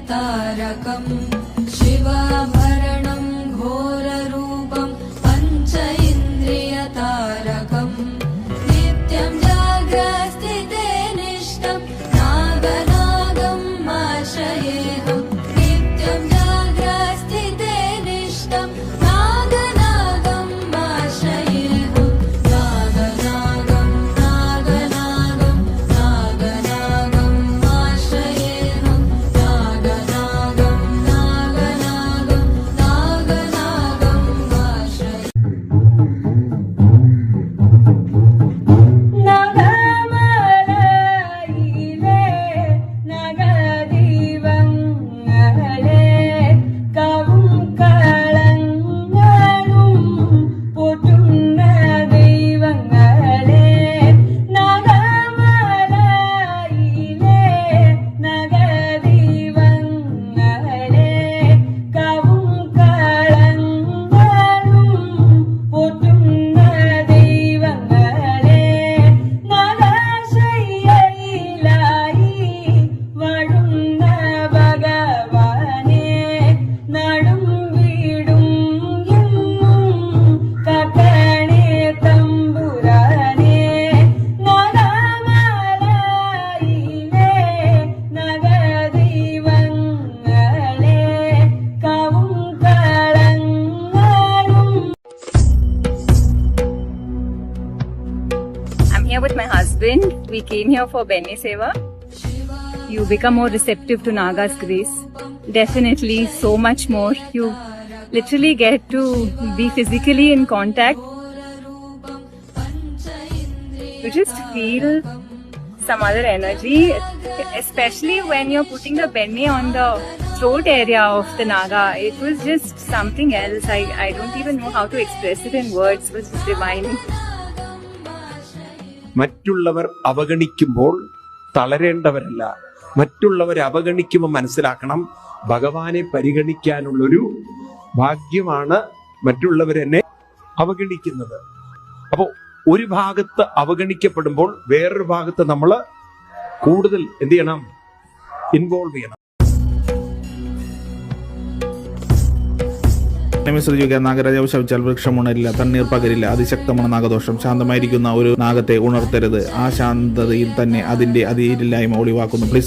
तारकम्। Arvind, we came here for Bene Seva. You become more receptive to Naga's grace. Definitely, so much more. You literally get to be physically in contact. You just feel some other energy, especially when you're putting the benne on the throat area of the Naga. It was just something else. I, I don't even know how to express it in words. It was just divine. മറ്റുള്ളവർ അവഗണിക്കുമ്പോൾ തളരേണ്ടവരല്ല. മറ്റുള്ളവരെ അവഗണിക്കുമ്പോൾ മനസ്സിലാക്കണം ഭഗവാനെ പരിഗണിക്കാനുള്ളൊരു ഭാഗ്യമാണ് മറ്റുള്ളവരെന്നെ അവഗണിക്കുന്നത്. അപ്പോൾ ഒരു ഭാഗത്ത് അവഗണിക്കപ്പെടുമ്പോൾ വേറൊരു ഭാഗത്ത് നമ്മൾ കൂടുതൽ എന്ത് ചെയ്യണം? ഇൻവോൾവ് ചെയ്യണം. ശ്രദ്ധിക്കുക നാഗരാജാവ് ശവിച്ചാൽ വൃക്ഷം ഉണരില്ല തണ്ണീർ പകരില്ല അതിശക്തമാണ് നാഗദോഷം. ശാന്തമായിരിക്കുന്ന ഒരു നാഗത്തെ ഉണർത്തരുത്. ആ ശാന്തതയിൽ തന്നെ അതിന്റെ അതിരില്ലായ്മ ഒളിവാക്കുന്നു പ്ലീസ്